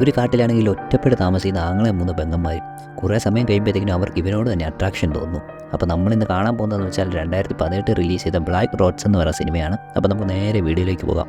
ഒരു കാട്ടിലാണെങ്കിൽ ഒറ്റപ്പെട്ട് താമസിക്കുന്ന ആങ്ങളെ മൂന്ന് ബംഗന്മാർ കുറേ സമയം കഴിയുമ്പോഴത്തേക്കിനും അവർക്ക് ഇവനോട് തന്നെ അട്രാക്ഷൻ തോന്നുന്നു. അപ്പോൾ നമ്മൾ ഇന്ന് കാണാൻ പോകുന്നതെന്ന് വെച്ചാൽ രണ്ടായിരത്തി പതിനെട്ട് റിലീസ് ചെയ്ത ബ്ലാക്ക് റോഡ്സ് എന്ന് പറയുന്ന സിനിമയാണ്. അപ്പോൾ നമുക്ക് നേരെ വീഡിയോയിലേക്ക് പോകാം.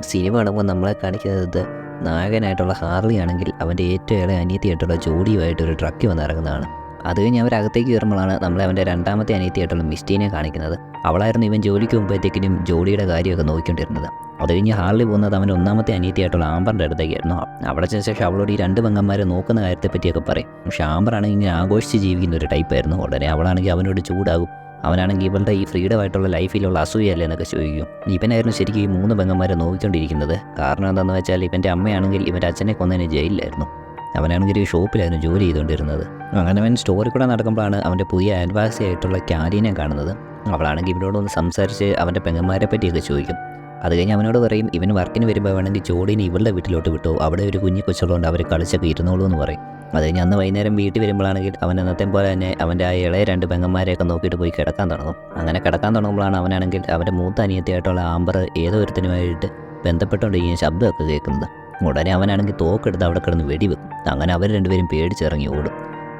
സിനിമ കാണുമ്പോൾ നമ്മളെ കാണിക്കുന്നത് നായകനായിട്ടുള്ള ഹാർലി ആണെങ്കിൽ അവന്റെ ഏറ്റവും ഏറെ അനിയത്തിയായിട്ടുള്ള ജോഡിയുമായിട്ട് ഒരു ട്രക്ക് വന്ന് ഇറങ്ങുന്നതാണ്. അത് കഴിഞ്ഞ് അവരകത്തേക്ക് കയറുമ്പോഴാണ് നമ്മളെ അവന്റെ രണ്ടാമത്തെ അനിയത്തിയായിട്ടുള്ള മിസ്റ്റീനെ കാണിക്കുന്നത്. അവളായിരുന്നു ഇവൻ ജോലിക്ക് മുമ്പത്തേക്കിനും ജോലിയുടെ കാര്യമൊക്കെ നോക്കിക്കൊണ്ടിരുന്നത്. അത് കഴിഞ്ഞ് ഹാളിൽ പോകുന്നത് അവന്റെ ഒന്നാമത്തെ അനിയത്തിയായിട്ടുള്ള ആമ്പറിന്റെ അടുത്തേക്കായിരുന്നു. അവിടെ ശേഷം അവളോട് ഈ രണ്ട് പെങ്ങന്മാരെ നോക്കുന്ന കാര്യത്തെ പറ്റിയൊക്കെ പറയും. പക്ഷേ ആമ്പറാണെങ്കിൽ ഇങ്ങനെ ആഘോഷിച്ച് ജീവിക്കുന്ന ഒരു ടൈപ്പായിരുന്നു. ഉടനെ അവളാണെങ്കിൽ അവനോട് ചൂടാകും. അവനാണെങ്കിൽ ഇവളുടെ ഈ ഫ്രീഡം ആയിട്ടുള്ള ലൈഫിലുള്ള അസൂയല്ലേ എന്നൊക്കെ ചോദിക്കും. ഇവനായിരുന്നു ശരിക്കും ഈ മൂന്ന് പെങ്ങന്മാരെ നോക്കിക്കൊണ്ടിരിക്കുന്നത്. കാരണം എന്താണെന്ന് വെച്ചാൽ ഇവന്റെ അമ്മയാണെങ്കിൽ ഇവന്റെ അച്ഛനെ കൊന്നതിന് ജയിലിലായിരുന്നു. അവനാണെങ്കിൽ ഒരു ഷോപ്പിലായിരുന്നു ജോലി ചെയ്തുകൊണ്ടിരുന്നത്. അങ്ങനെ അവൻ സ്റ്റോറി കൂടെ നടക്കുമ്പോഴാണ് അവന്റെ പുതിയ അയൽവാസി ആയിട്ടുള്ള ക്യാരീനെ കാണുന്നത്. അവളാണെങ്കിൽ ഇവനോടൊന്ന് സംസാരിച്ച് അവന്റെ പെങ്ങന്മാരെ പറ്റിയൊക്കെ ചോദിക്കും. അത് കഴിഞ്ഞ് അവനോട് പറയും ഇവൻ വർക്കിന് വരുമ്പോൾ വേണമെങ്കിൽ ജോഡിനെ ഇവളുടെ വീട്ടിലോട്ട് വിട്ടു. അവിടെ ഒരു കുഞ്ഞു കൊച്ചുള്ളതുകൊണ്ട് അവർ കളിച്ചൊക്കെ ഇരുന്നോളൂ എന്ന് പറയും. അത് കഴിഞ്ഞ് അന്ന് വൈകുന്നേരം വീട്ടിൽ വരുമ്പോഴാണെങ്കിൽ അവൻ അന്നത്തെ പോലെ തന്നെ അവന്റെ ആ ഇളയ രണ്ട് പെങ്ങന്മാരെയൊക്കെ നോക്കിയിട്ട് പോയി കിടക്കാൻ തുടങ്ങും. അങ്ങനെ കിടക്കാൻ തുടങ്ങുമ്പോഴാണ് അവനാണെങ്കിൽ അവന്റെ മൂത്ത അനിയത്തിയായിട്ടുള്ള ആമ്പർ ഏതോ ഒരുത്തനുമായിട്ട് ഈ ശബ്ദമൊക്കെ കേൾക്കുന്നത്. ഉടനെ അവനാണെങ്കിൽ തോക്കെടുത്ത് അവിടെ കിടന്ന് വെടിവെക്കും. അങ്ങനെ അവർ രണ്ടുപേരും പേടിച്ചിറങ്ങി ഓടും.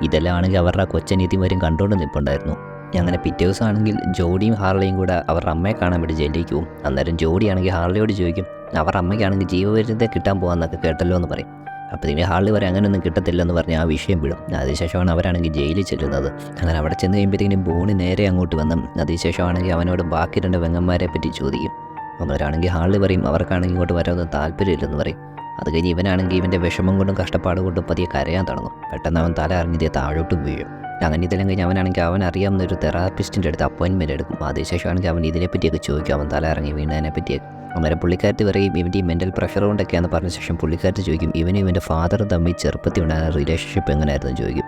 ഇതെല്ലാം ആണെങ്കിൽ അവരുടെ കൊച്ചനിയത്തിമാരും കണ്ടുകൊണ്ട് നിൽപ്പുണ്ടായിരുന്നു അങ്ങനെ പിറ്റേ ദിവസം ആണെങ്കിൽ ജോഡിയും ഹാർലിയും കൂടെ അവരുടെ അമ്മയെ കാണാൻ വേണ്ടി ജയിലിലേക്ക് പോകും. അന്നേരം ജോഡിയാണെങ്കിൽ ഹാർലിയോട് ചോദിക്കും അവരുടെ അമ്മയ്ക്കാണെങ്കിൽ ജീവപര്യത്തെ കിട്ടാൻ പോകാമെന്നൊക്കെ കേട്ടല്ലോ എന്ന് പറയും. അപ്പോൾ ഇനി ഹാളിൽ വരെ അങ്ങനെയൊന്നും കിട്ടത്തില്ലെന്ന് പറഞ്ഞ് ആ വിഷയം വിടും. അതിനുശേഷമാണ് അവരാണെങ്കിൽ ജയിലിൽ ചെല്ലുന്നത്. അങ്ങനെ അവിടെ ചെന്ന് കഴിയുമ്പോഴത്തേക്കും ബോണി നേരെ അങ്ങോട്ട് വന്ന് അതിനുശേഷമാണെങ്കിൽ അവനോട് ബാക്കി രണ്ട് വെങ്ങന്മാരെ പറ്റി ചോദിക്കും. അവരാണെങ്കിൽ ഹാളിൽ പറയും അവർക്കാണെങ്കിൽ ഇങ്ങോട്ട് വരാനൊന്നും താല്പര്യമില്ലെന്ന് പറയും. അത് കഴിഞ്ഞ് ഇവനാണെങ്കിൽ ഇവന്റെ വിഷമം കൊണ്ടും കഷ്ടപ്പാട് കൊണ്ടും പതിയെ കരയാൻ തുടങ്ങും. പെട്ടെന്ന് അവൻ തല ഇറങ്ങിയത് താഴോട്ട് വീഴും. അങ്ങനെ ഇതെല്ലാം കഴിഞ്ഞ് അവനാണെങ്കിൽ അവൻ അറിയാവുന്ന ഒരു തെറാപ്പിസ്റ്റിന്റെ അടുത്ത് അപ്പോയിൻമെന്റ് എടുക്കും. അതിനുശേഷമാണെങ്കിൽ അവൻ ഇതിനെപ്പറ്റിയൊക്കെ ചോദിക്കും. അവൻ തല ഇറങ്ങി വീണതിനെ പറ്റിയൊക്കെ അന്നേരം പുള്ളിക്കാരത്ത് പറയും ഇവന്റെ ഈ മെന്റൽ പ്രഷർ കൊണ്ടൊക്കെയാണെന്ന് പറഞ്ഞ ശേഷം പുള്ളിക്കാരത്തി ചോദിക്കും ഇവനും ഇവന്റെ ഫാദർ തമ്മിൽ ചെറുപ്പത്തിൽ ഉണ്ടായിരുന്ന റിലേഷൻഷിപ്പ് എങ്ങനെയായിരുന്നു? ചോദിക്കും.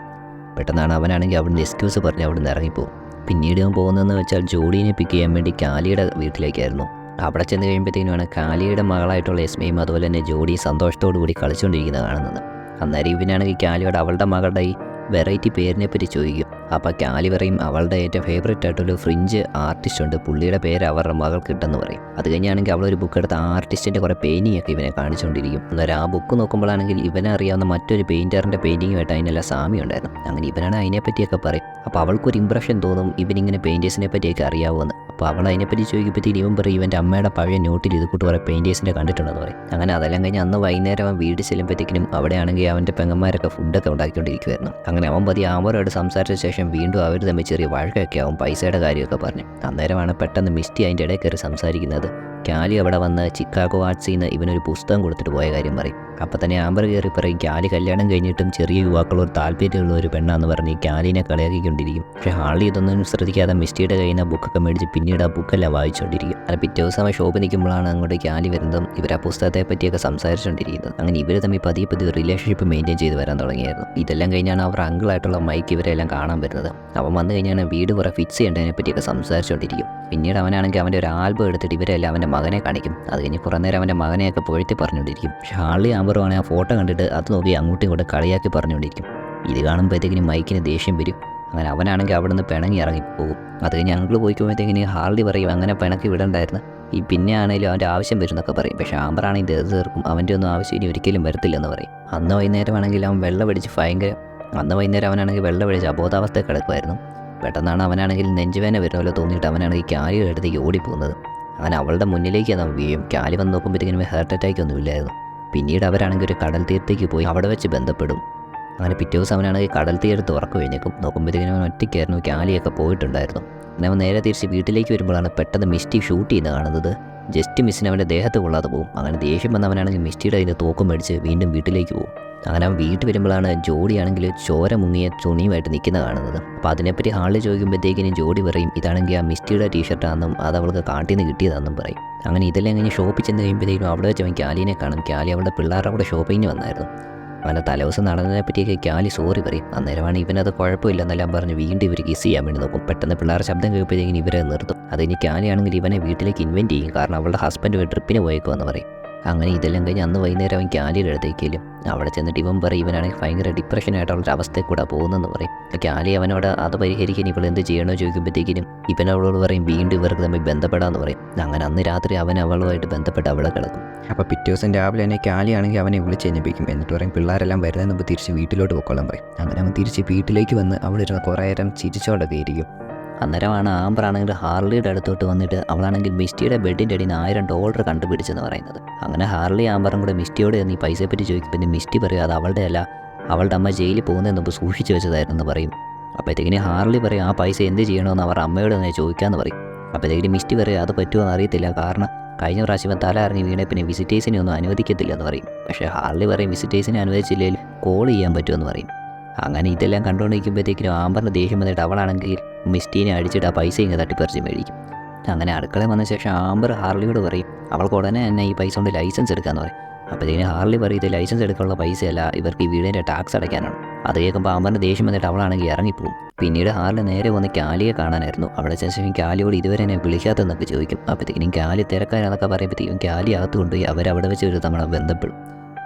പെട്ടെന്നാണ് അവനാണെങ്കിൽ അവിടുന്ന് എക്സ്ക്യൂസ് പറഞ്ഞ് അവിടുന്ന് ഇറങ്ങിപ്പോകും പിന്നീട് അവൻ പോകുന്നതെന്ന് വെച്ചാൽ ജോഡീനെ പിക്ക് ചെയ്യാൻ വേണ്ടി കാലിയുടെ വീട്ടിലേക്കായിരുന്നു. അവിടെ ചെന്ന് കഴിയുമ്പോഴത്തേനുമാണ് കാലിയുടെ മകളായിട്ടുള്ള എസ്മയും അതുപോലെ തന്നെ ജോഡി സന്തോഷത്തോടു കൂടി കളിച്ചുകൊണ്ടിരിക്കുന്നത് കാണുന്നത്. അന്നേരം ഇവനാണെങ്കിൽ കാലിയോട് അവളുടെ മകളുടെ ഈ വെറൈറ്റി പേരിനെ പറ്റി ചോദിക്കും. അപ്പോൾ കാലി പറയും അവളുടെ ഏറ്റവും ഫേവറേറ്റ് ആയിട്ടൊരു ഫ്രിഞ്ച് ആർട്ടിസ്റ്റ് ഉണ്ട്. പുള്ളിയുടെ പേര് അവരുടെ മകൾ കിട്ടുമെന്ന് പറയും. അത് കഴിഞ്ഞാണെങ്കിൽ അവളൊരു ബുക്ക് എടുത്ത് ആർട്ടിസ്റ്റിന്റെ കുറേ പെയിന്റിംഗ് ഒക്കെ ഇവനെ കാണിച്ചുകൊണ്ടിരിക്കും അന്നേരം ആ ബുക്ക് നോക്കുമ്പോഴാണെങ്കിൽ ഇവനെ അറിയാവുന്ന മറ്റൊരു പെയിന്ററിന്റെ പെയിന്റിങ്ങുമായിട്ട് അതിനെല്ലാം സാമ്യം ഉണ്ടായിരുന്നു. അങ്ങനെ ഇവനാണ് അതിനെപ്പറ്റിയൊക്കെ പറയും. അപ്പോൾ അവൾക്കൊരു ഇമ്പ്രഷൻ തോന്നും ഇവനിങ്ങനെ പെയിന്റേഴ്സിനെ പറ്റിയൊക്കെ അറിയാവുമെന്ന് അപ്പോൾ അവൾ അതിനെപ്പറ്റി ചോദിക്കുമ്പോഴത്തേക്ക് ഇവൻ പറയും ഇവന്റെ അമ്മയുടെ പഴയ നോട്ടിൽ ഇത് കൂട്ട് കുറേ പെയിന്റേഴ്സിനെ കണ്ടിട്ടുണ്ടെന്ന് പറയും. അങ്ങനെ അതെല്ലാം കഴിഞ്ഞ് അന്ന് വൈകുന്നേരം അവൻ വീട് ചെല്ലുമ്പോഴത്തേക്കിനും അവിടെയാണെങ്കിൽ അവന്റെ പെങ്ങന്മാരൊക്കെ ഫുഡൊക്കെ ഉണ്ടാക്കിക്കൊണ്ടിരിക്കുമായിരുന്നു അങ്ങനെ അവൻ പതി ആമരോട് സംസാരിച്ച ശേഷം വീണ്ടും അവർ തമ്മിൽ ചെറിയ വഴക്കൊക്കെ ആവും പൈസയുടെ കാര്യമൊക്കെ പറഞ്ഞ്. അന്നേരമാണ് പെട്ടെന്ന് മിസ്റ്റി അതിന്റെ ഇടയിൽ കയറി സംസാരിക്കുന്നത്. കാലി അവിടെ വന്ന് ചിക്കാഗോ ആർട്സിൽ നിന്ന് ഇവനൊരു പുസ്തകം കൊടുത്തിട്ട് പോയ കാര്യം പറയും. അപ്പോൾ തന്നെ ആമ്പർ കയറി പറയും ഗ്യാലി കല്യാണം കഴിഞ്ഞിട്ടും ചെറിയ യുവാക്കളോട് താല്പര്യമുള്ള ഒരു പെണ്ണാന്ന് പറഞ്ഞ് ഈ കാലിനെ കളിയാക്കിക്കൊണ്ടിരിക്കും. പക്ഷേ ഹാളി ഇതൊന്നും ശ്രദ്ധിക്കാതെ മിസ്റ്റിയുടെ കയ്യിൽ നിന്ന് ബുക്കൊക്കെ മേടിച്ച് പിന്നീട് ആ ബുക്കെല്ലാം വായിച്ചുകൊണ്ടിരിക്കും അത് പിറ്റേ ദിവസം ഷോപ്പ് നിൽക്കുമ്പോഴാണ് അങ്ങോട്ട് ഗ്യാലി വരുന്നതും ഇവർ ആ പുസ്തകത്തെ പറ്റിയൊക്കെ സംസാരിച്ചുകൊണ്ടിരിക്കുന്നത് അങ്ങനെ ഇവർ തമ്മിൽ പതിയെ പതിയെ റിലേഷൻഷിപ്പ് മെയിന്റെയിൻ ചെയ്ത് വരാൻ തുടങ്ങിയായിരുന്നു. ഇതെല്ലാം കഴിഞ്ഞാണ് അവർ അങ്കിളായിട്ടുള്ള മൈക്ക് ഇവരെല്ലാം കാണാൻ വരുന്നത്. അവൻ വന്നു കഴിഞ്ഞാണ് വീട് കുറേ ഫിക്സ് ചെയ്യേണ്ടതിനെ പറ്റിയൊക്കെ സംസാരിച്ചുകൊണ്ടിരിക്കും പിന്നീട് അവനാണെങ്കിൽ അവന്റെ ഒരു ആൽബം എടുത്തിട്ട് ഇവരെല്ലാം അവന്റെ മകനെ കാണിക്കും. അത് കഴിഞ്ഞ് കുറേ നേരം അവന്റെ മകനെയൊക്കെ പൊഴുത്തി പറഞ്ഞുകൊണ്ടിരിക്കും. പക്ഷേ ഹാളി ആമ്പറുവാണെങ്കിൽ ആ ഫോട്ടോ കണ്ടിട്ട് അത് നോക്കി അങ്ങോട്ടും ഇങ്ങോട്ടും കളിയാക്കി പറഞ്ഞുകൊണ്ടിരിക്കും. ഇത് കാണുമ്പോഴത്തേക്കിനും മൈക്കിന് ദേഷ്യം വരും. അങ്ങനെ അവനാണെങ്കിൽ അവിടെ നിന്ന് പിണങ്ങി ഇറങ്ങിപ്പോകും അത് കഴിഞ്ഞ് അങ്കിൾ പോയിക്കുമ്പോഴത്തേക്കിന് ഹാർലി പറയും അങ്ങനെ പിണക്കി വിടണ്ടായിരുന്നു. ഈ പിന്നെ ആണെങ്കിലും അവന്റെ ആവശ്യം വരുന്നൊക്കെ പറയും. പക്ഷേ ആമ്പറാണെങ്കിൽ ഇത് തീർക്കും. അവന്റെ ഒന്നും ആവശ്യം ഇനി ഒരിക്കലും വരത്തില്ലെന്ന് പറയും. അന്ന് വൈകുന്നേരം ആണെങ്കിൽ അവൻ വെള്ളം അടിച്ച് ഭയങ്കര അന്ന് വൈകുന്നേരം അവനാണെങ്കിൽ വെള്ളം അടിച്ച് അബോധാവസ്ഥ കിടക്കുമായിരുന്നു. പെട്ടെന്നാണ് അവനാണെങ്കിൽ നെഞ്ചുവേന വരുന്ന പോലെ തോന്നിയിട്ട് അവനാണെങ്കിൽ കാലിയുടെ എടുത്തേക്ക് ഓടിപ്പോകുന്നത്. അങ്ങനെ അവളുടെ മുന്നിലേക്ക് അവൻ വീഴും. കാലി വന്ന് നോക്കുമ്പോഴത്തേക്കിനും ഹാർട്ട് അറ്റാക്ക് ഒന്നും ഇല്ലായിരുന്നു. പിന്നീട് അവരാണെങ്കിൽ ഒരു കടൽ തീരത്തേക്ക് പോയി അവിടെ വെച്ച് ബന്ധപ്പെടും. അങ്ങനെ പിറ്റേ ദിവസം അവനാണെങ്കിൽ കടൽ തീരത്ത് ഉറക്കം കഴിഞ്ഞേക്കും നോക്കുമ്പോഴത്തേക്കിനും അവൻ ഒറ്റയ്ക്കായിരുന്നു കാലിയൊക്കെ പോയിട്ടുണ്ടായിരുന്നു. അങ്ങനെ അവൻ നേരെ തിരിച്ച് വീട്ടിലേക്ക് വരുമ്പോഴാണ് പെട്ടെന്ന് മിസ്റ്റി ഷൂട്ട് ചെയ്യുന്നത് കാണുന്നത്. ജസ്റ്റ് മിസ്സിന് അവന്റെ ദേഹത്ത് കൊള്ളാതെ പോകും അങ്ങനെ ദേഷ്യം വന്നവനാണെങ്കിൽ മിസ്റ്റിയുടെ അതിന്റെ തോക്കും മേടിച്ച് വീണ്ടും വീട്ടിലേക്ക് പോകും അങ്ങനെ അവൻ വീട്ടിൽ വരുമ്പോഴാണ് ജോഡിയാണെങ്കിൽ ചോര മുങ്ങിയ തുണിയുമായിട്ട് നിൽക്കുന്ന കാണുന്നത്. അപ്പോൾ അതിനെപ്പറ്റി ഹാളിൽ ചോദിക്കുമ്പോഴത്തേക്കിനും ജോഡി പറയും ഇതാണെങ്കിൽ ആ മിസ്റ്റിയുടെ ടീഷർട്ടാണെന്നും അത് അവൾക്ക് കാട്ടിൽ നിന്ന് കിട്ടിയതാണെന്നും പറയും. അങ്ങനെ ഇതെല്ലാം കഴിഞ്ഞ് ഷോപ്പിൽ ചെന്ന് കഴിയുമ്പോഴത്തേക്കും അവിടെ വെച്ച് അവൻ ക്യാലിനെ കാണും. ക്യാലി അവളുടെ പിള്ളേരുടെ കൂടെ ഷോപ്പിങ്ങിന് വന്നായിരുന്നു. അവന്റെ തലേദിവസം നടന്നതിനെ പറ്റിയൊക്കെ ക്യാലി സോറി പറയും. അന്നേരമാണ് ഇവനത് കുഴപ്പമില്ലെന്നെല്ലാം പറഞ്ഞ് വീണ്ടും ഇവർ കിസ് ചെയ്യാൻ വേണ്ടി നോക്കും. പെട്ടെന്ന് പിള്ളേരുടെ ശബ്ദം കേൾപ്പിച്ചെങ്കിൽ ഇവരെ നിർത്തും. അത് ഇനി ക്യാലിയാണെങ്കിൽ ഇവനെ വീട്ടിലേക്ക് ഇൻവെന്റ് ചെയ്യും. കാരണം അവളുടെ ഹസ്ബൻഡ് ട്രിപ്പിന് പോയേക്കുമെന്ന് പറയും. അങ്ങനെ ഇതെല്ലാം കഴിഞ്ഞ് അന്ന് വൈകുന്നേരം അവൻ ക്യാലിയുടെ അടുത്തേക്കലും അവിടെ ചെന്നിട്ട് ഇവൻ പറയും ഇവനാണെങ്കിൽ ഭയങ്കര ഡിപ്രഷനായിട്ടുള്ള ഒരു അവസ്ഥയിൽ കൂടെ പോകുന്നെന്ന് പറയും ക്യാലി അവനോട് അത് പരിഹരിക്കാൻ ഇപ്പോൾ എന്ത് ചെയ്യണോ ചോദിക്കുമ്പോഴത്തേക്കിനും ഇവൻ അവളോട് പറയും വീണ്ടും ഇവർക്ക് തമ്മിൽ ബന്ധപ്പെടാമെന്ന് പറയും. അങ്ങനെ അന്ന് രാത്രി അവൻ അവളുമായിട്ട് ബന്ധപ്പെട്ട് അവളെ കിടക്കും. അപ്പോൾ പിറ്റേ ദിവസം രാവിലെ തന്നെ കാലിയാണെങ്കിൽ അവനെ വിളിച്ച് എണ്ണിപ്പിക്കും എന്നിട്ട് പറയും പിള്ളേരെല്ലാം വരുന്നതിന് മുമ്പ് തിരിച്ച് വീട്ടിലോട്ട് പൊക്കോളാൻ പറയും. അങ്ങനെ അവൻ തിരിച്ച് വീട്ടിലേക്ക് വന്ന് അവളിരുന്ന് കുറേ നേരം ചിരിച്ചോണ്ടൊക്കെ ഇരിക്കും. അന്നേരമാണ് ആംബറാണെങ്കിൽ ഹാർലിയുടെ അടുത്തോട്ട് വന്നിട്ട് അവളാണെങ്കിൽ മിസ്റ്റിയുടെ ബെഡിന്റെ അടിയിൽ ആയിരം ഡോളർ കണ്ടുപിടിച്ചെന്ന് പറയുന്നത്. അങ്ങനെ ഹാർലി ആംബറും കൂടെ മിസ്റ്റിയോട് നീ പൈസയെ പറ്റി ചോദിക്കുമ്പോൾ മിസ്റ്റി പറയും അത് അവളുടെ അല്ല അവളുടെ അമ്മ ജയിലിൽ പോകുന്നതിന് മുമ്പ് സൂക്ഷിച്ചു വെച്ചതായിരുന്നു എന്ന് പറയും. അപ്പോഴത്തേക്കിന് ഹാർലി പറയും ആ പൈസ എന്ത് ചെയ്യണമെന്ന് അവർ അമ്മയോട് തന്നെ ചോദിക്കാമെന്ന് പറയും. അപ്പോഴത്തേക്കിന് മിസ്റ്റി പറയും അത് പറ്റുമോ എന്ന് അറിയത്തില്ല. കാരണം കഴിഞ്ഞ പ്രാവശ്യം തല ഇറങ്ങി വീണേ പിന്നെ വിസിറ്റേഴ്സിനെ ഒന്നും അനുവദിക്കത്തില്ല എന്ന് പറയും. പക്ഷേ ഹാർലി പറയും വിസിറ്റേഴ്സിനെ അനുവദിച്ചില്ലെങ്കിൽ കോൾ ചെയ്യാൻ പറ്റുമെന്ന് പറയും. അങ്ങനെ ഇതെല്ലാം കണ്ടുകൊണ്ടിരിക്കുമ്പോഴത്തേക്കിനും ആമ്പറിന് ദേഷ്യം വന്നിട്ട് അവളാണെങ്കിൽ മിസ്റ്റീനെ അടിച്ചിട്ട് ആ പൈസ ഇങ്ങനെ തട്ടിപ്പറിച്ച് മേടിക്കും. അങ്ങനെ അടുക്കളയിൽ വന്ന ശേഷം ആമ്പർ ഹാർലിയോട് പറയും അവൾക്ക് ഉടനെ തന്നെ ഈ പൈസ കൊണ്ട് ലൈസൻസ് എടുക്കാമെന്ന് പറയും. അപ്പോഴത്തേക്കിനും ഹാർലി പറയും ഇത് ലൈസൻസ് എടുക്കാനുള്ള പൈസയല്ല ഇവർക്ക് ഈ വീടിന്റെ ടാക്സ് അടയ്ക്കാനാണ്. അത് കേൾക്കുമ്പോൾ ആമ്പറിന് ദേഷ്യം വന്നിട്ട് അവളാണെങ്കിൽ ഇറങ്ങിപ്പോകും പിന്നീട് ഹാർലി നേരെ വന്ന് കാലിയെ കാണാനായിരുന്നു. അവിടെ ശേഷം കാലിയോട് ഇതുവരെ എന്നെ വിളിക്കാത്തതെന്നൊക്കെ ചോദിക്കും. അപ്പോഴത്തേക്കിനും കാലി തിരക്കാനെന്നൊക്കെ പറയുമ്പോഴത്തേക്കും കാലി അകത്ത് കൊണ്ടുപോയി അവരവിടെ വെച്ച് ഒരു തവണ ബന്ധപ്പെടും.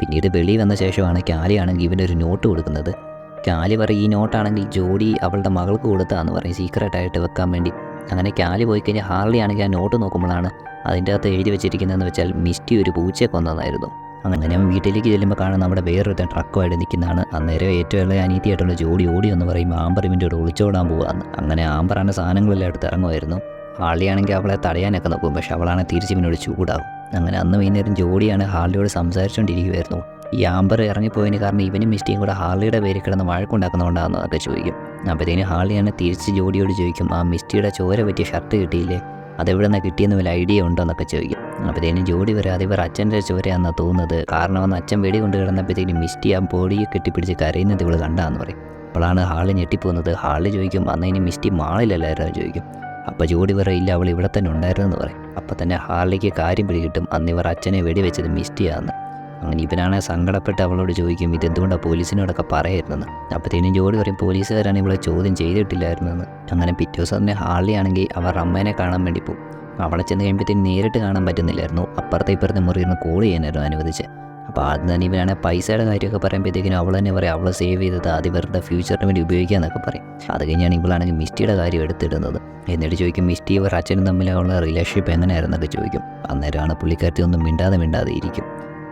പിന്നീട് വെളി വന്ന ശേഷമാണ് കാലിയാണെങ്കിൽ ഇവനൊരു നോട്ട് കൊടുക്കുന്നത്. കാലി പറയും ഈ നോട്ടാണെങ്കിൽ ജോഡി അവളുടെ മകൾക്ക് കൊടുത്താന്ന് പറയും സീക്രട്ടായിട്ട് വെക്കാൻ വേണ്ടി. അങ്ങനെ കാലി പോയി കഴിഞ്ഞാൽ ഹാർലി ആണെങ്കിൽ ആ നോട്ട് നോക്കുമ്പോഴാണ് അതിന്റെ അകത്ത് എഴുതി വെച്ചിരിക്കുന്നതെന്ന് വെച്ചാൽ മിസ്റ്റി ഒരു പൂച്ചയെ കൊന്നതായിരുന്നു. അങ്ങനെ ഞാൻ വീട്ടിലേക്ക് ചെല്ലുമ്പോൾ കാണാൻ നമ്മുടെ വേറൊരുത്തൻ ട്രക്കുമായിട്ട് നിൽക്കുന്നതാണ്. അന്നേരം ഏറ്റവും ഇളയ അനീതിയായിട്ടുള്ള ജോഡി ഓടി എന്ന് പറയുമ്പോൾ ആമ്പർ ഇവന്റെ ഒളിച്ചോടാൻ പോകാമെന്ന് അങ്ങനെ ആമ്പറാണ് സാധനങ്ങളെല്ലാം എടുത്ത് ഇറങ്ങുമായിരുന്നു. ഹാളിയാണെങ്കിൽ അവളെ തടയാനൊക്കെ നോക്കും പക്ഷെ അവളാണ് തിരിച്ച് പിന്നോട് ചൂടാകും. അങ്ങനെ അന്ന് വൈകുന്നേരം ജോഡിയാണ് ഹാളിയോട് സംസാരിച്ചുകൊണ്ടിരിക്കുമായിരുന്നു ഈ ആമ്പർ ഇറങ്ങിപ്പോയതിന് കാരണം ഇവനും മിസ്റ്റിയും കൂടെ ഹാളിയുടെ പേര് കിടന്ന് വഴക്കുണ്ടാക്കുന്നതുകൊണ്ടാണെന്നൊക്കെ ചോദിക്കും. അപ്പോഴത്തേന് ഹാളിയാണ് തിരിച്ച് ജോഡിയോട് ചോദിക്കും ആ മിസ്റ്റിയുടെ ചോര പറ്റിയ ഷർട്ട് കിട്ടിയില്ലേ? അതെവിടെ നിന്ന് കിട്ടിയെന്ന് വല്ല ഐഡിയ ഉണ്ടോ എന്നൊക്കെ ചോദിക്കും. അപ്പോഴത്തേന് ജോഡി വരാതെ ഇവർ അച്ഛന്റെ ചോരയാണെന്നാണ് തോന്നുന്നത്. കാരണം അന്ന് അച്ഛൻ വെടി കൊണ്ട് കിടന്നപ്പോഴത്തേക്കും മിസ്റ്റി ആ ബോഡിയെ കെട്ടിപ്പിടിച്ച് കരയുന്നത് ഇവൾ കണ്ടാന്ന് പറയും. അപ്പോഴാണ് ഹാളി ഞെട്ടിപ്പോകുന്നത്. ഹാളി ചോദിക്കും അന്ന് ഇനി മിസ്റ്റി മാളിലല്ലായിരുന്നു? ചോദിക്കും. അപ്പോൾ ജോഡി വരെ ഇല്ല അവൾ ഇവിടെ തന്നെ ഉണ്ടായിരുന്നു എന്ന് പറയും. അപ്പോൾ തന്നെ ഹാളിക്ക് കാര്യം പിടികിട്ടും അന്ന് ഇവർ അച്ഛനെ വെടിവെച്ചത് മിസ്റ്റിയാണെന്ന് അങ്ങനെ ഇവനാണെ സങ്കടപ്പെട്ട് അവളോട് ചോദിക്കും ഇതെന്തുകൊണ്ടാണ് പോലീസിനോടൊക്കെ പറയായിരുന്നെന്ന്? അപ്പോഴത്തേനും ജോഡി പറയും പോലീസുകാരാണ് ഇവളെ ചോദ്യം ചെയ്തിട്ടില്ലായിരുന്നെന്ന്. അങ്ങനെ പിറ്റേ ദിവസം തന്നെ ഹാളിയാണെങ്കിൽ അവർ അമ്മേനെ കാണാൻ വേണ്ടി പോകും അവളെ ചെന്ന് കഴിയുമ്പോഴത്തേനും നേരിട്ട് കാണാൻ പറ്റുന്നില്ലായിരുന്നു. അപ്പുറത്തെ ഇപ്പുറത്തെ മുറിയിരുന്ന് കോൾ ചെയ്യാനായിരുന്നു അനുവദിച്ച് അപ്പോൾ ആദ്യം തന്നെ ഇവനാണെങ്കിൽ പൈസയുടെ കാര്യമൊക്കെ പറയുമ്പോഴത്തേക്കിനും അവൾ തന്നെ പറയും അവളെ സേവ് ചെയ്തത് അത് ഇവരുടെ ഫ്യൂച്ചറിന് വേണ്ടി ഉപയോഗിക്കാമെന്നൊക്കെ പറയും. അത് കഴിഞ്ഞാണ് ഇവളാണെങ്കിൽ മിസ്റ്റിയുടെ കാര്യം എടുത്തിടുന്നത്. എന്നിട്ട് ചോദിക്കും മിസ്റ്റി ഇവർ അച്ഛനും തമ്മിലുള്ള റിലേഷൻഷിപ്പ് എങ്ങനെയായിരുന്നൊക്കെ ചോദിക്കും. അന്നേരമാണ് പുള്ളിക്കാരത്തി ഒന്നും മിണ്ടാതെ മിണ്ടാതെ ഇരിക്കും.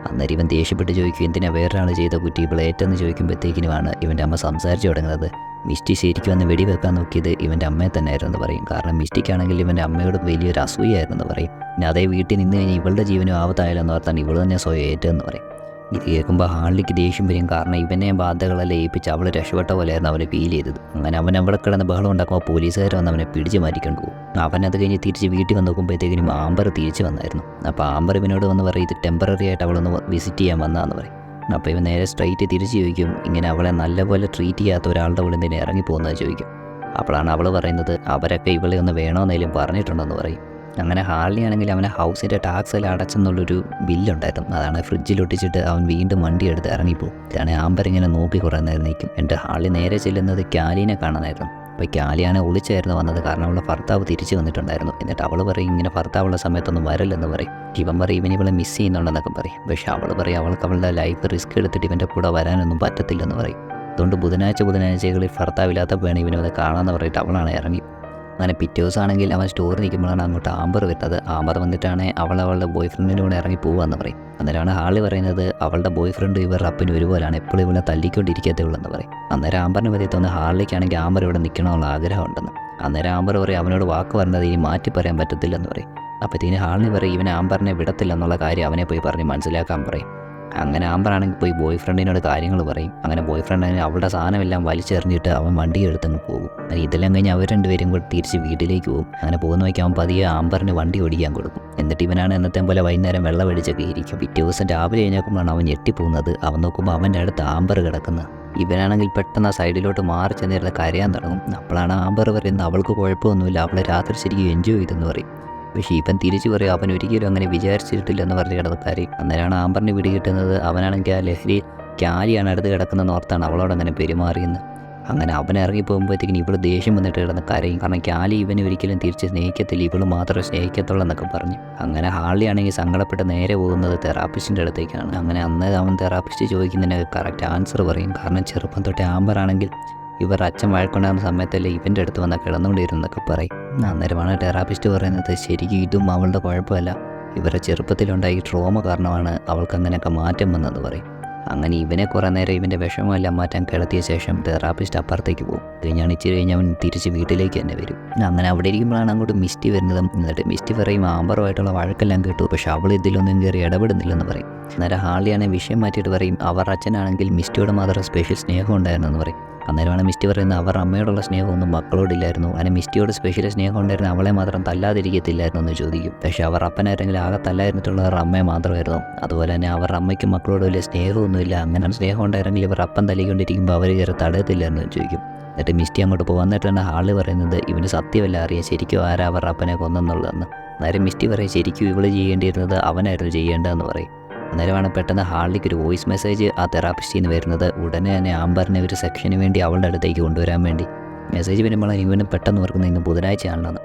അന്നേരം ഇവൻ ദേഷ്യപ്പെട്ട് ചോദിക്കും എന്തിനാ വേറൊരാൾ ചെയ്ത കുറ്റി ഏറ്റെന്ന് ചോദിക്കുമ്പോഴത്തേക്കിനുമാണ് ഇവന്റെ അമ്മ സംസാരിച്ചു തുടങ്ങുന്നത്? മിസ്റ്റി ശരിക്കും വന്ന് വെടിവെക്കാൻ നോക്കിയത് ഇവന്റെ അമ്മയെ തന്നെ ആയിരുന്നു എന്ന് പറയും. കാരണം മിസ്റ്റിക്കാണെങ്കിൽ ഇവന്റെ അമ്മയോട് വലിയൊരു അസൂയായിരുന്നു എന്ന് പറയും. പിന്നെ അതേ വീട്ടിൽ നിന്ന് കഴിഞ്ഞാൽ ഇവളുടെ ജീവനും ആവത്തായാലെന്ന് ഓർത്താണ് ഇവൾ തന്നെ സ്വയം ഏറ്റെന്ന് പറയും. ഇത് കേൾക്കുമ്പോൾ ഹാളിലേക്ക് ദേഷ്യം വരും. കാരണം ഇവനെ ബാധകളെല്ലാം ഏൽപ്പിച്ച് അവൾ രക്ഷപ്പെട്ട പോലെയായിരുന്നു അവനെ ഫീൽ ചെയ്തത്. അങ്ങനെ അവൻ അവിടെ കിടന്ന് ബഹളം ഉണ്ടാക്കുമ്പോൾ പോലീസുകാർ വന്ന് അവനെ പിടിച്ച് മാറ്റിക്കൊണ്ട് പോകും. അവൻ അത് കഴിഞ്ഞ് തിരിച്ച് വീട്ടിൽ വന്ന് നോക്കുമ്പോഴത്തേക്കിനും ആമ്പർ തിരിച്ച് വന്നായിരുന്നു. അപ്പോൾ ആമ്പർ ഇവനോട് വന്ന് പറയും ഇത് ടെമ്പററി ആയിട്ട് അവളൊന്ന് വിസിറ്റ് ചെയ്യാൻ വന്നതെന്ന് പറയും. അപ്പോൾ ഇവൻ നേരെ സ്ട്രൈറ്റ് തിരിച്ച് ചോദിക്കും ഇങ്ങനെ അവളെ നല്ലപോലെ ട്രീറ്റ് ചെയ്യാത്ത ഒരാളുടെ കൂടെ ഇറങ്ങി പോകുന്നത് ചോദിക്കും. അപ്പോഴാണ് അവൾ പറയുന്നത് അവരൊക്കെ ഇവളെ ഒന്ന് വേണമെന്നേലും പറഞ്ഞിട്ടുണ്ടെന്ന് പറയും. അങ്ങനെ ഹാളിയാണെങ്കിൽ അവനെ ഹൗസിന്റെ ടാക്സ് എല്ലാം അടച്ചെന്നുള്ളൊരു ബില്ലുണ്ടായിരുന്നു. അതാണ് ഫ്രിഡ്ജിൽ ഒട്ടിച്ചിട്ട് അവൻ വീണ്ടും വണ്ടി എടുത്ത് ഇറങ്ങിപ്പോകും ഇതാണ് ആമ്പർ ഇങ്ങനെ നോക്കി കുറേ നേരം നിൽക്കും. എന്റെ ഹാളി നേരെ ചെല്ലുന്നത് ക്യാലിനെ കാണാനായിരുന്നു. അപ്പോൾ ക്യാലിയാനെ ഒളിച്ചായിരുന്നു വന്നത്. കാരണം അവളുടെ ഭർത്താവ് തിരിച്ചു വന്നിട്ടുണ്ടായിരുന്നു. എന്നിട്ട് അവൾ പറയും ഇങ്ങനെ ഭർത്താവുള്ള സമയത്തൊന്നും വരല്ലെന്ന് പറയും. ഇവൻ പറയും ഇവൻ ഇവളെ മിസ് ചെയ്യുന്നുണ്ടെന്നൊക്കെ പറയും. പക്ഷേ അവൾ പറയും അവൾക്ക് അവളുടെ ലൈഫ് റിസ്ക് എടുത്തിട്ട് ഇവന്റെ കൂടെ വരാനൊന്നും പറ്റത്തില്ലെന്ന് പറയും. അതുകൊണ്ട് ബുധനാഴ്ച ബുധനാഴ്ചകളിൽ ഭർത്താവില്ലാത്തപ്പോഴാണ് വേണം ഇവനത് കാണാമെന്ന് പറഞ്ഞിട്ട് അവളാണ് ഇറങ്ങി അങ്ങനെ പിറ്റേ ദിവസമാണെങ്കിൽ അവൻ സ്റ്റോറിൽ നിൽക്കുമ്പോഴാണ് അങ്ങോട്ട് ആമ്പർ വരുന്നത്. ആമ്പർ വന്നിട്ടാണ് അവൾ അവളുടെ ബോയ് ഫ്രണ്ടിന്റെ കൂടെ ഇറങ്ങി പോവാന്ന് പറയും. അന്നേരമാണ് ഹാളി പറയുന്നത് അവളുടെ ബോയ് ഫ്രണ്ട് ഇവർ അപ്പനും ഒരുപോലാണ്. എപ്പോഴും ഇവളെ തല്ലിക്കൊണ്ടിരിക്കത്തേ ഉള്ളെന്ന് പറയും. അന്നേരം ആമ്പറിനെ പറ്റി തോന്നുന്നു ഹാളിലേക്കാണെങ്കിൽ ആമ്പർ ഇവിടെ നിൽക്കണമെന്നുള്ള ആഗ്രഹമുണ്ടെന്ന്. അന്നേരം ആമ്പർ പറയും അവനോട് വാക്ക് പറഞ്ഞത് ഇനി മാറ്റി പറയാൻ പറ്റത്തില്ലെന്ന് പറയും. അപ്പോഴത്തേന് ഹാളിന് പറയും ഇവൻ ആമ്പറിനെ വിടത്തില്ലെന്നുള്ള കാര്യം അവനെ പോയി പറഞ്ഞ് മനസ്സിലാക്കാൻ പറയും. അങ്ങനെ ആമ്പറാണെങ്കിൽ പോയി ബോയ് ഫ്രണ്ടിനോട് കാര്യങ്ങൾ പറയും. അങ്ങനെ ബോയ് ഫ്രണ്ട് അങ്ങനെ അവളുടെ സാധനമെല്ലാം വലിച്ചെറിഞ്ഞിട്ട് അവൻ വണ്ടി എടുത്തങ്ങ് പോകും. അങ്ങനെ ഇതെല്ലാം കഴിഞ്ഞ് അവർ രണ്ടുപേരും കൂടി തിരിച്ച് വീട്ടിലേക്ക് പോകും. അങ്ങനെ പോകുന്ന വയ്ക്ക് അവൻ പതിയെ ആമ്പറിന് വണ്ടി ഓടിക്കാൻ കൊടുക്കും. എന്നിട്ട് ഇവനാണ് എന്നത്തെ പോലെ വൈകുന്നേരം വെള്ളം അടിച്ചൊക്കെ ഇരിക്കും. പിറ്റേ ദിവസം രാവിലെ കഴിഞ്ഞപ്പോഴാണ് അവൻ ഞെട്ടിപ്പോകുന്നത്. അവൻ നോക്കുമ്പോൾ അവന്റെ അടുത്ത് ആമ്പർ കിടക്കുന്നത്. ഇവനാണെങ്കിൽ പെട്ടെന്ന് ആ സൈഡിലോട്ട് മാറി ചെന്നിരുന്ന് കരയാൻ തുടങ്ങും. അപ്പോഴാണ് ആമ്പർ പറയുന്നത് അവൾക്ക് കുഴപ്പമൊന്നുമില്ല. അവളെ രാത്രി ശരിക്കും എൻജോയ് ചെയ്തെന്ന് പറയും. പക്ഷേ ഇപ്പം തിരിച്ചു പറയും അവൻ ഒരിക്കലും അങ്ങനെ വിചാരിച്ചിട്ടില്ലെന്ന് പറഞ്ഞ് കിടന്നക്കാരി അന്നേരമാണ് ആമ്പറിന് പിടി കിട്ടുന്നത്. അവനാണെങ്കിൽ ആ ലഹരി ക്യാരിയാണ് അടുത്ത് കിടക്കുന്നതെന്ന് ഓർത്താണ് അവളോട് അങ്ങനെ പെരുമാറിയെന്ന്. അങ്ങനെ അവൻ ഇറങ്ങി പോകുമ്പോഴത്തേക്കിന് ഇവൾ ദേഷ്യം വന്നിട്ട് കിടന്ന് കരയും. കാരണം ക്യാലി ഇവനെ ഒരിക്കലും തിരിച്ച് സ്നേഹിക്കത്തില്ല. ഇവൾ മാത്രമേ സ്നേഹിക്കത്തുള്ളൂ എന്നൊക്കെ പറഞ്ഞു. അങ്ങനെ ഹാളി ആണെങ്കിൽ സങ്കടപ്പെട്ട് നേരെ പോകുന്നത് തെറാപ്പിസ്റ്റിന്റെ അടുത്തേക്കാണ്. അങ്ങനെ അന്ന് അവൻ തെറാപ്പിസ്റ്റ് ചോദിക്കുന്നതിന് കറക്റ്റ് ആൻസർ പറയും. കാരണം ചെറുപ്പം തൊട്ടേ ആമ്പർ ആണെങ്കിൽ ഇവർ അച്ഛൻ വഴക്കുണ്ടാകുന്ന സമയത്തല്ലേ ഇവന്റെ അടുത്ത് വന്നാൽ കിടന്നുകൊണ്ടിരുന്നൊക്കെ പറയും. അന്നേരമാണ് തെറാപ്പിസ്റ്റ് പറയുന്നത് ശരിക്കും ഇതും അവളുടെ കുഴപ്പമല്ല. ഇവരെ ചെറുപ്പത്തിലുണ്ടായി ട്രോമ കാരണമാണ് അവൾക്ക് അങ്ങനെയൊക്കെ മാറ്റം വന്നതെന്ന് പറയും. അങ്ങനെ ഇവനെ കുറേ നേരം ഇവന്റെ വിഷമമെല്ലാം മാറ്റാൻ കിടത്തിയ ശേഷം തെറാപ്പിസ്റ്റ് അപ്പുറത്തേക്ക് പോകും. കഴിഞ്ഞാണ് ഇച്ചിരി കഴിഞ്ഞ് അവൻ തിരിച്ച് വീട്ടിലേക്ക് തന്നെ വരും. അങ്ങനെ അവിടെ ഇരിക്കുമ്പോഴാണ് അങ്ങോട്ട് മിസ്റ്റി വരുന്നതും എന്നിട്ട് മിസ്റ്റി പറയും ആമ്പറുമായിട്ടുള്ള വഴക്കെല്ലാം കേട്ടു. പക്ഷെ അവൾ ഇതിലൊന്നും കയറി ഇടപെടുന്നില്ലെന്ന് പറയും. അന്നേരം ഹാളിയാണെങ്കിൽ വിഷയം മാറ്റിയിട്ട് പറയും അവർ അച്ഛനാണെങ്കിൽ മിസ്റ്റിയോട് മാത്രം സ്പെഷ്യൽ സ്നേഹം ഉണ്ടായിരുന്നു എന്ന് പറയും. അന്നേരമാണ് മിസ്റ്റി പറയുന്നത് അവർ അമ്മയോടുള്ള സ്നേഹമൊന്നും മക്കളോടില്ലായിരുന്നു. അങ്ങനെ മിസ്റ്റിയോട് സ്പെഷ്യൽ സ്നേഹം ഉണ്ടായിരുന്നു അവളെ മാത്രം തല്ലാതിരിക്കത്തില്ലായിരുന്നു എന്ന് ചോദിക്കും. പക്ഷേ അവർ അപ്പനായിരുന്നെങ്കിൽ ആകെ തല്ലായിരുന്നിട്ടുള്ളവർ അമ്മയെ മാത്രമായിരുന്നു. അതുപോലെ തന്നെ അവർ അമ്മയ്ക്കും മക്കളോട് വലിയ സ്നേഹമൊന്നുമില്ല. അങ്ങനെ സ്നേഹം ഉണ്ടായിരുന്നെങ്കിൽ ഇവർ അപ്പം തല്ലിക്കൊണ്ടിരിക്കുമ്പോൾ അവർ കയറി തടയത്തില്ലായിരുന്നു എന്ന് ചോദിക്കും. എന്നിട്ട് മിസ്റ്റി അങ്ങോട്ട് പോകും എന്നിട്ട് തന്നെ ഹാൾ പറയുന്നത് ഇവന് സത്യമല്ല അറിയാം. ശരിക്കും ആരാ അവർ അപ്പനെ കൊന്നെന്നുള്ളതെന്ന്. നേരെ മിസ്റ്റി പറയും ശരിക്കും ഇവൾ ചെയ്യേണ്ടിയിരുന്നത് അവനായിരുന്നു ചെയ്യേണ്ടതെന്ന് പറയും. അന്നേരമാണ് പെട്ടെന്ന് ഹാളിലേക്ക് ഒരു വോയിസ് മെസ്സേജ് ആ തെറാപ്പിസ്റ്റിൽ നിന്ന് വരുന്നത്. ഉടനെ തന്നെ ആംബറിനെ ഒരു സെക്ഷന് വേണ്ടി അവളുടെ അടുത്തേക്ക് കൊണ്ടുവരാൻ വേണ്ടി. മെസ്സേജ് വരുമ്പോൾ ഇവനും പെട്ടെന്ന് ഓർക്കുന്നത് ഇന്ന് ബുധനാഴ്ചയാണെന്ന്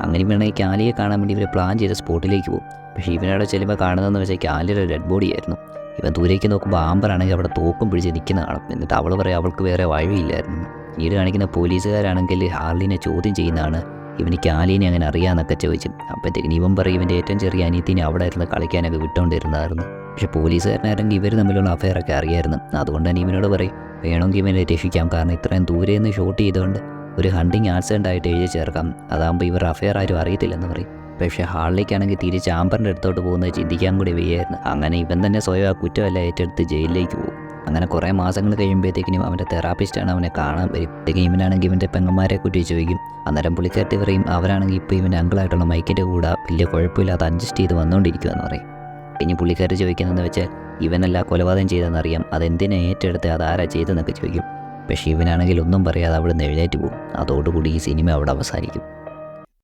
അങ്ങനെ വേണമെങ്കിൽ കാലിയെ കാണാൻ വേണ്ടി ഇവർ പ്ലാൻ ചെയ്ത സ്പോട്ടിലേക്ക് പോകും. പക്ഷേ ഇവനവിടെ ചെല്ലുമ്പോൾ കാണുന്നതെന്ന് വെച്ചാൽ കാലിയുടെ ഡെഡ് ബോഡി ആയിരുന്നു. ഇവൻ ദൂരേക്ക് നോക്കുമ്പോൾ ആംബറാണെങ്കിൽ അവിടെ തോക്കും പിടിച്ച് നിൽക്കുന്ന കാണും. എന്നിട്ട് അവൾ പറയും അവൾക്ക് വേറെ വഴിയില്ലായിരുന്നു. ഈട് കാണിക്കുന്ന പോലീസുകാരാണെങ്കിൽ ഹാർലിനെ ചോദ്യം ചെയ്യുന്നതാണ്. ഇവന് കാലീനെ അങ്ങനെ അറിയാമെന്നൊക്കെ ചോദിച്ചു. അപ്പോഴത്തേക്കിന് ഇവൻ പറയും ഇവന്റെ ഏറ്റവും ചെറിയ അനിയത്തിനെ അവിടെ ഇരുന്ന് കളിക്കാനൊക്കെ വിട്ടുകൊണ്ടിരുന്നതായിരുന്നു. പക്ഷേ പോലീസുകാരനായിരുന്നെങ്കിൽ ഇവർ തമ്മിലുള്ള അഫെയറൊക്കെ അറിയായിരുന്നു. അതുകൊണ്ട് തന്നെ ഇവനോട് പറയും വേണമെങ്കിൽ ഇവനെ രക്ഷിക്കാം. കാരണം ഇത്രയും ദൂരെ നിന്ന് ഷൂട്ട് ചെയ്തുകൊണ്ട് ഒരു ഹണ്ടിങ് ആക്സിഡന്റ് ആയിട്ട് എഴുതി ചേർക്കാം. അതാകുമ്പോൾ ഇവർ അഫയർ ആരും അറിയത്തില്ലെന്ന് പറയും. പക്ഷേ ഹാളിലേക്കാണെങ്കിൽ തിരിച്ച് ആമ്പറിന്റെ അടുത്തോട്ട് പോകുന്നത് ചിന്തിക്കാൻ കൂടി വയ്യായിരുന്നു. അങ്ങനെ ഇവൻ തന്നെ സ്വയം ആ കുറ്റമല്ല ഏറ്റെടുത്ത് ജയിലിലേക്ക് പോകും. അങ്ങനെ കുറേ മാസങ്ങൾ കഴിയുമ്പോഴത്തേക്കിനും അവന്റെ തെറാപ്പിസ്റ്റാണ് അവനെ കാണാൻ വരും. ഇവനാണെങ്കിൽ ഇവന്റെ പെങ്ങന്മാരെ കുറ്റി ചോദിക്കും. അന്നേരം പുള്ളിക്കാരത്തി പറയും അവരാണെങ്കിൽ ഇപ്പോൾ ഇവന്റെ അങ്കിളായിട്ടുള്ള മൈക്കിന്റെ കൂടെ വലിയ കുഴപ്പമില്ലാതെ അഡ്ജസ്റ്റ് ചെയ്ത് വന്നുകൊണ്ടിരിക്കുകയെന്ന് പറയും. ഇനി പുള്ളിക്കാർ ചോദിക്കുന്നതെന്ന് വെച്ചാൽ ഇവനല്ല കൊലപാതകം ചെയ്തെന്നറിയാം അതെന്തിനെ ഏറ്റെടുത്ത് അതാരാ ചെയ്തെന്നൊക്കെ ചോദിക്കും. പക്ഷേ ഇവനാണെങ്കിൽ ഒന്നും പറയാതെ അവിടെ നിന്ന് എഴുന്നേറ്റ് പോകും. അതോടുകൂടി ഈ സിനിമ അവിടെ അവസാനിക്കും.